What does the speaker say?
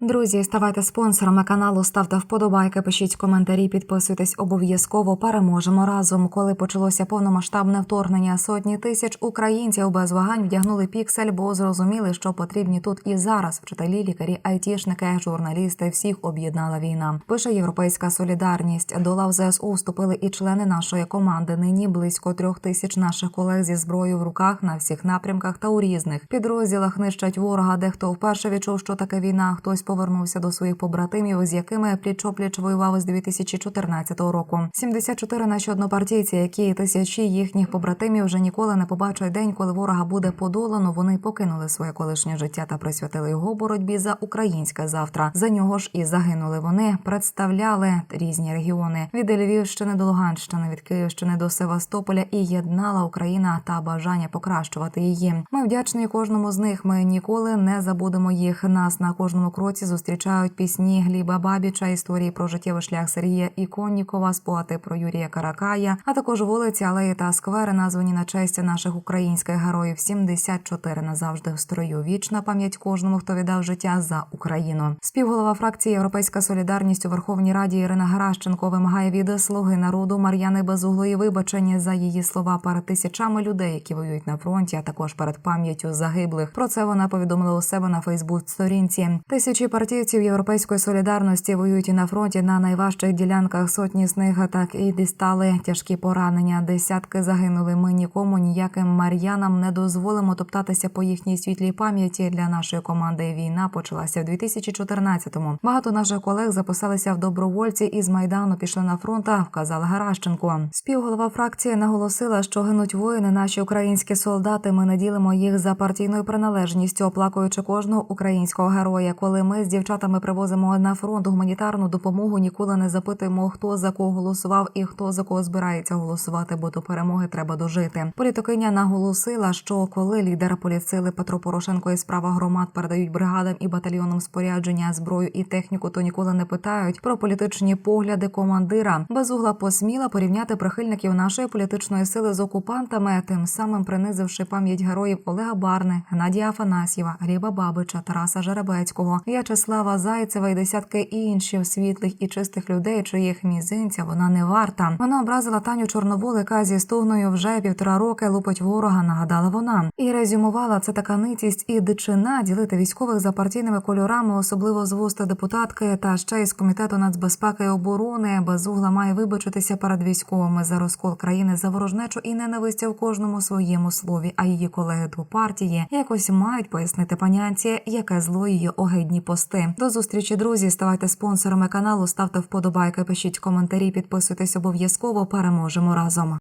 Друзі, ставайте спонсорами каналу, ставте вподобайки, пишіть коментарі, підписуйтесь обов'язково. Переможемо разом. Коли почалося повномасштабне вторгнення, сотні тисяч українців без вагань вдягнули піксель, бо зрозуміли, що потрібні тут і зараз. Вчителі, лікарі, айтішники, журналісти всіх об'єднала війна. Пише Європейська солідарність. До лав ЗСУ вступили і члени нашої команди. Нині близько трьох тисяч наших колег зі зброєю в руках на всіх напрямках та у різних підрозділах нищать ворога. Дехто вперше відчув, що таке війна. Хтось повернувся до своїх побратимів, з якими пліч-опліч воював з 2014 року. 74 наші однопартійці, які тисячі їхніх побратимів вже ніколи не побачать день, коли ворога буде подолано. Вони покинули своє колишнє життя та присвятили його боротьбі за українське завтра. За нього ж і загинули. Вони представляли різні регіони від Львівщини до Луганщини, від Київщини до Севастополя і єднала Україна та бажання покращувати її. Ми вдячні кожному з них. Ми ніколи не забудемо їх. Нас на кожному кроці зустрічають пісні Гліба Бабіча, історії про життєвий шлях Сергія Іконнікова, спогади про Юрія Каракая, а також вулиці, алеї та сквери, названі на честь наших українських героїв. 74 назавжди в строю. Вічна пам'ять кожному, хто віддав життя за Україну. Співголова фракції Європейська Солідарність у Верховній Раді Ірина Геращенко вимагає від слуги народу Мар'яни Безуглої вибачення за її слова перед тисячами людей, які воюють на фронті, а також перед пам'яттю загиблих. Про це вона повідомила у себе на Фейсбук-сторінці. Тисячі партійців Європейської солідарності воюють і на фронті на найважчих ділянках. Сотні з них так і дістали тяжкі поранення. Десятки загинули. Ми нікому ніяким мар'янам не дозволимо топтатися по їхній світлій пам'яті. Для нашої команди війна почалася в 2014-му. Багато наших колег записалися в добровольці і з майдану пішли на фронт. Вказала Гаращенко. Співголова фракції наголосила, що гинуть воїни, наші українські солдати. Ми не ділимо їх за партійною приналежністю, оплакуючи кожного українського героя. Коли ми з дівчатами привозимо на фронт гуманітарну допомогу, ніколи не запитуємо, хто за кого голосував і хто за кого збирається голосувати, бо до перемоги треба дожити. Політикиня наголосила, що коли лідер поліцили Петро Порошенко і справа громад передають бригадам і батальйонам спорядження, зброю і техніку, то ніколи не питають про політичні погляди командира. Безугла посміла порівняти прихильників нашої політичної сили з окупантами, тим самим принизивши пам'ять героїв Олега Барни, Геннадія Афанасьєва, Гліба Бабича, Тараса Жеребецького, В'ячеслава Зайцева і десятки інших світлих і чистих людей, чиїх мізинця вона не варта. Вона образила Таню Чорновол, яка зі стогною вже півтора роки лупить ворога. Нагадала вона і резюмувала це така ницість і дичина ділити військових за партійними кольорами, особливо з вуста депутатки та ще із комітету нацбезпеки і оборони. Безугла має вибачитися перед військовими за розкол країни за ворожнечу і ненависть в кожному своєму слові. А її колеги до партії якось мають пояснити панянці, яке зло її огидні пости. До зустрічі, друзі. Ставайте спонсорами каналу, ставте вподобайки, пишіть коментарі, підписуйтесь обов'язково. Переможемо разом.